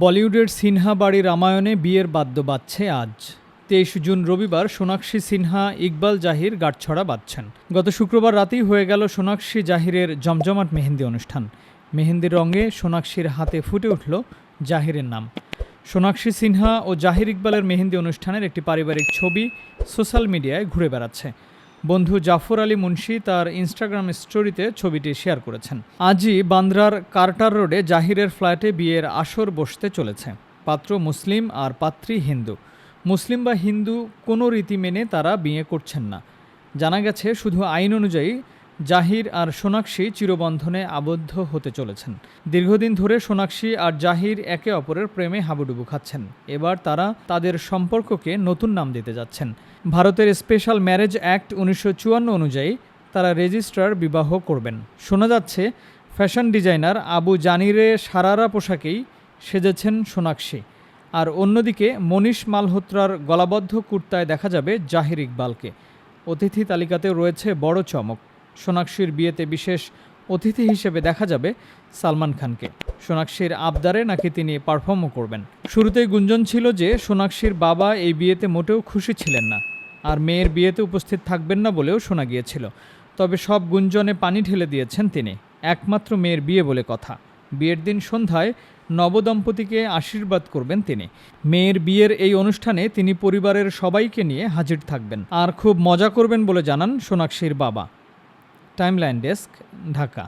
বলিউডের সিনহা বাড়ি রামায়ণে বিয়ের বাদ্য বাজছে আজ। তেইশ জুন রবিবার সোনাক্ষী সিনহা, ইকবাল জাহির গাঁটছড়া বাঁধছেন গত শুক্রবার রাতেই হয়ে গেল সোনাক্ষী জাহিরের জমজমাট মেহেন্দি অনুষ্ঠান। মেহেন্দির রঙে সোনাক্ষীর হাতে ফুটে উঠল জাহিরের নাম। সোনাক্ষী সিনহা ও জাহির ইকবালের মেহেন্দি অনুষ্ঠানের একটি পারিবারিক ছবি সোশ্যাল মিডিয়ায় ঘুরে বেড়াচ্ছে। বন্ধু জাফর আলী মুন্সি তার ইনস্টাগ্রাম স্টোরিতে ছবিটি শেয়ার করেছেন। আজই বান্দ্রার কার্টার রোডে জাহিরের ফ্ল্যাটে বিয়ের আসর বসতে চলেছে। পাত্র মুসলিম আর পাত্রী হিন্দু। মুসলিম বা হিন্দু কোনো রীতি মেনে তারা বিয়ে করছেন না। জানা গেছে, শুধু আইন অনুযায়ী জাহির আর সোনাক্ষী চিরবন্ধনে আবদ্ধ হতে চলেছেন। দীর্ঘদিন ধরে সোনাক্ষী আর জাহির একে অপরের প্রেমে হাবুডুবু খাচ্ছেন। এবার তারা তাদের সম্পর্ককে নতুন নাম দিতে যাচ্ছেন। ভারতের স্পেশাল ম্যারেজ অ্যাক্ট উনিশশো চুয়ান্ন অনুযায়ী তারা রেজিস্ট্রার বিবাহ করবেন। শোনা যাচ্ছে, ফ্যাশন ডিজাইনার আবু জানিরে সারারা পোশাকেই সেজেছেন সোনাক্ষী। আর অন্যদিকে, মনীষ মালহোত্রার গলাবদ্ধ কুর্তায় দেখা যাবে জাহির ইকবালকে। অতিথি তালিকাতেও রয়েছে বড় চমক। সোনাক্ষীর বিয়েতে বিশেষ অতিথি হিসেবে দেখা যাবে সালমান খানকে। সোনাক্ষীর আবদারে নাকি তিনি পারফর্মও করবেন। শুরুতেই গুঞ্জন ছিল যে সোনাক্ষীর বাবা এই বিয়েতে মোটেও খুশি ছিলেন না আর মেয়ের বিয়েতে উপস্থিত থাকবেন না বলেও শোনা গিয়েছিল। তবে সব গুঞ্জনে পানি ঢেলে দিয়েছেন তিনি। একমাত্র মেয়ের বিয়ে বলে কথা। বিয়ের দিন সন্ধ্যায় নবদম্পতিকে আশীর্বাদ করবেন তিনি। মেয়ের বিয়ের এই অনুষ্ঠানে তিনি পরিবারের সবাইকে নিয়ে হাজির থাকবেন। আর খুব মজা করবেন বলে জানান সোনাক্ষীর বাবা। Timeline desk Dhaka.